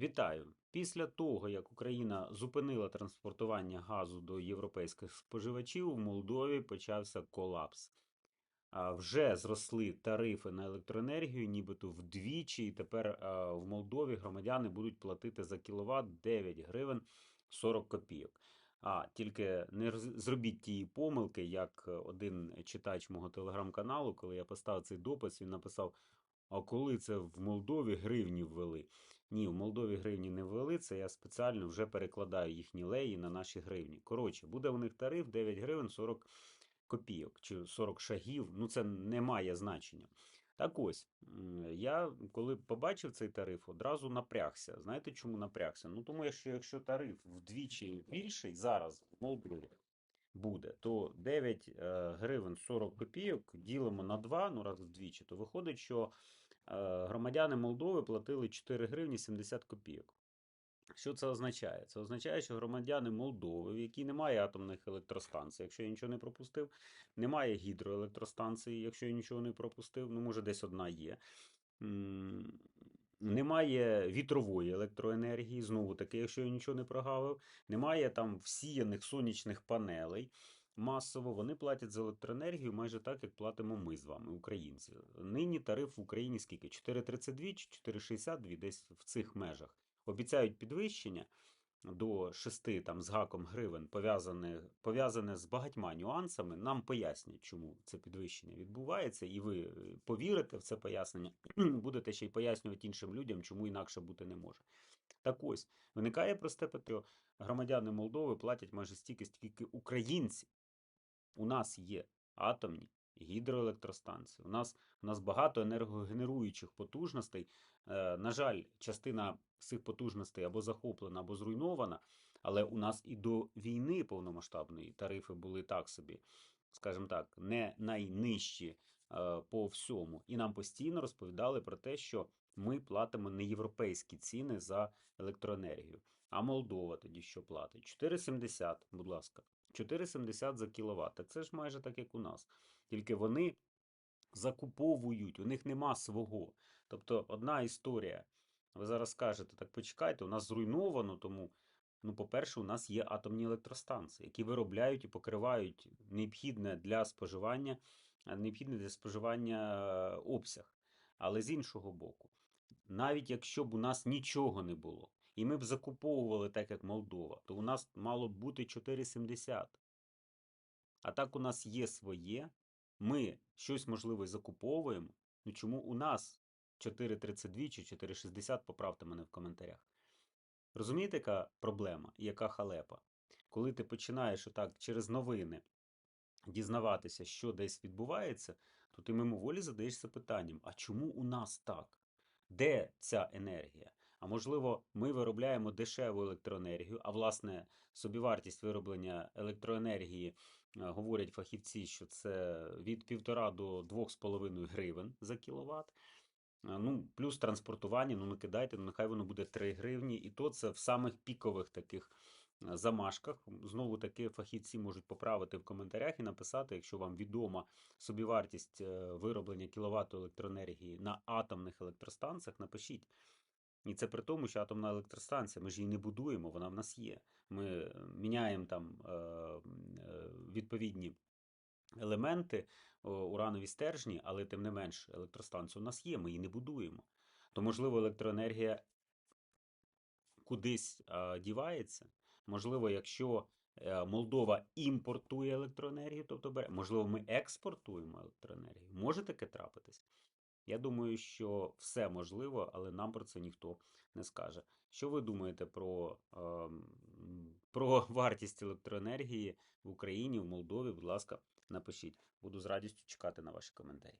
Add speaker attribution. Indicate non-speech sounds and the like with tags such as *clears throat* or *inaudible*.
Speaker 1: Вітаю! Після того, як Україна зупинила транспортування газу до європейських споживачів, в Молдові почався колапс. А, Вже зросли тарифи на електроенергію, нібито вдвічі, і тепер в Молдові громадяни будуть платити за кіловат 9 гривень 40 копійок. А тільки не зробіть тієї помилки, як один читач мого телеграм-каналу, коли я поставив цей допис, він написав: А коли це в Молдові гривні ввели? Ні, в Молдові гривні не ввели, це я спеціально вже перекладаю їхні леї на наші гривні. Коротше, буде у них тариф 9 гривень 40 копійок чи 40 шагів, ну це не має значення. Так ось, я коли побачив цей тариф, одразу напрягся. Знаєте, чому напрягся? Ну тому що якщо тариф вдвічі більший зараз в Молдові буде, то 9 е, гривень 40 копійок ділимо на 2, ну раз вдвічі, то виходить, що громадяни Молдови платили 4 гривні 70 копійок. Що це означає? Це означає, що громадяни Молдови, в якій немає атомних електростанцій, якщо я нічого не пропустив, немає гідроелектростанції, якщо я нічого не пропустив, ну може десь одна є. Немає вітрової електроенергії, знову таки, якщо я нічого не прогавив, немає там всіяних сонячних панелей. Масово вони платять за електроенергію майже так, як платимо ми з вами, українці. Нині тариф в Україні скільки? 4,32 чи 4,62 десь в цих межах. Обіцяють підвищення до 6 там, з гаком гривень, пов'язане, пов'язане з багатьма нюансами. Нам пояснять, чому це підвищення відбувається, і ви е, повірите в це пояснення, *clears throat* будете ще й пояснювати іншим людям, чому інакше бути не може. Так ось, виникає просте питання, громадяни Молдови платять майже стільки, стільки українці. У нас є атомні гідроелектростанції. У нас, у нас багато енергогенеруючих потужностей. Е, на жаль, частина цих потужностей або захоплена, або зруйнована, але у нас і до війни повномасштабної тарифи були так собі, скажімо так, не найнижчі е, по всьому. І нам постійно розповідали про те, що ми платимо не європейські ціни за електроенергію. А Молдова тоді що платить? 4,70, будь ласка. 4,70 за кіловат. Це ж майже так, як у нас. Тільки вони закуповують, у них нема свого. Тобто одна історія. Ви зараз скажете, так почекайте, у нас зруйновано, тому, ну, по-перше, у нас є атомні електростанції, які виробляють і покривають необхідне для споживання, е, необхідне для споживання е, обсяг. Але з іншого боку, навіть якщо б у нас нічого не було, і ми б закуповували так, як Молдова, то у нас мало б бути 4,70. А так у нас є своє, ми щось можливо закуповуємо. Ну чому у нас 4,32 чи 4,60, поправте мене в коментарях. Розумієте, яка проблема і яка халепа? Коли ти починаєш отак через новини дізнаватися, що десь відбувається, то ти мимоволі задаєшся питанням: а чому у нас так? Де ця енергія? А можливо, ми виробляємо дешеву електроенергію, а власне собівартість вироблення електроенергії е, говорять фахівці, що це від 1,5 до 2,5 гривень за кіловат. Ну, плюс транспортування, ну накидайте, ну нехай воно буде 3 гривні, і то це в самих пікових таких е, замашках. Знову таки фахівці можуть поправити в коментарях і написати, якщо вам відома собівартість е, вироблення кіловату електроенергії на атомних електростанціях, напишіть. І це при тому, що атомна електростанція, ми ж її не будуємо, вона в нас є. Ми е, міняємо там е, е, відповідні елементи, уранові стержні, але тим не менш електростанція у нас є, ми її не будуємо. То, можливо, електроенергія кудись дівається. Можливо, якщо Молдова імпортує електроенергію, тобто можливо, ми експортуємо електроенергію. Може таке трапитись? Я думаю, що все можливо, але нам про це ніхто не скаже. Що ви думаєте про, ем, про *laughs* вартість електроенергії в Україні, в Молдові? Будь ласка, напишіть. Буду з радістю чекати на ваші коментарі.